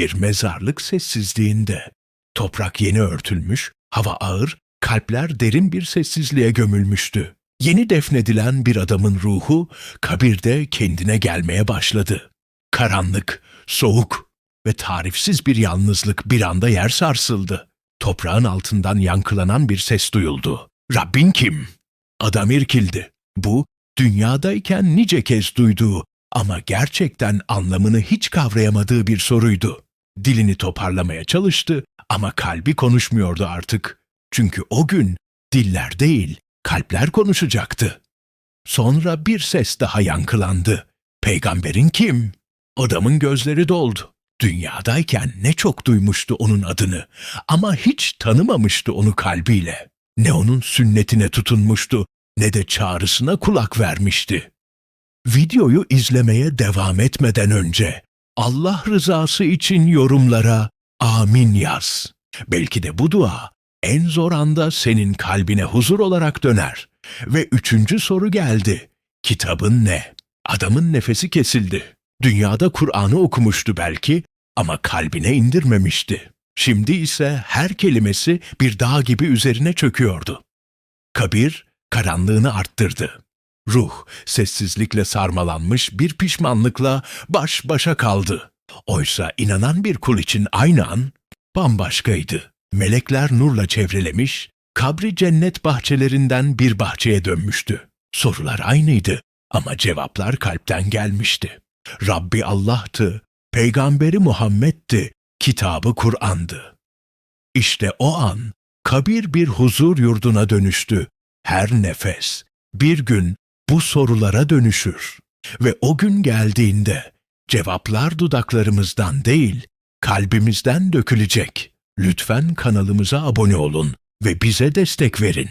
Bir mezarlık sessizliğinde. Toprak yeni örtülmüş, hava ağır, kalpler derin bir sessizliğe gömülmüştü. Yeni defnedilen bir adamın ruhu kabirde kendine gelmeye başladı. Karanlık, soğuk ve tarifsiz bir yalnızlık bir anda yer sarsıldı. Toprağın altından yankılanan bir ses duyuldu. Rabbin kim? Adam irkildi. Bu, dünyadayken nice kez duyduğu ama gerçekten anlamını hiç kavrayamadığı bir soruydu. Dilini toparlamaya çalıştı ama kalbi konuşmuyordu artık. Çünkü o gün diller değil, kalpler konuşacaktı. Sonra bir ses daha yankılandı. Peygamberin kim? Adamın gözleri doldu. Dünyadayken ne çok duymuştu onun adını ama hiç tanımamıştı onu kalbiyle. Ne onun sünnetine tutunmuştu ne de çağrısına kulak vermişti. Videoyu izlemeye devam etmeden önce Allah rızası için yorumlara amin yaz. Belki de bu dua en zor anda senin kalbine huzur olarak döner. Ve üçüncü soru geldi. Kitabın ne? Adamın nefesi kesildi. Dünyada Kur'an'ı okumuştu belki ama kalbine indirmemişti. Şimdi ise her kelimesi bir dağ gibi üzerine çöküyordu. Kabir karanlığını arttırdı. Ruh sessizlikle sarmalanmış bir pişmanlıkla baş başa kaldı. Oysa inanan bir kul için aynı an bambaşkaydı. Melekler nurla çevrelemiş, kabri cennet bahçelerinden bir bahçeye dönmüştü. Sorular aynıydı ama cevaplar kalpten gelmişti. Rabbi Allah'tı, peygamberi Muhammed'ti, kitabı Kur'an'dı. İşte o an kabir bir huzur yurduna dönüştü. Her nefes bir gün bu sorulara dönüşür ve o gün geldiğinde cevaplar dudaklarımızdan değil, kalbimizden dökülecek. Lütfen kanalımıza abone olun ve bize destek verin.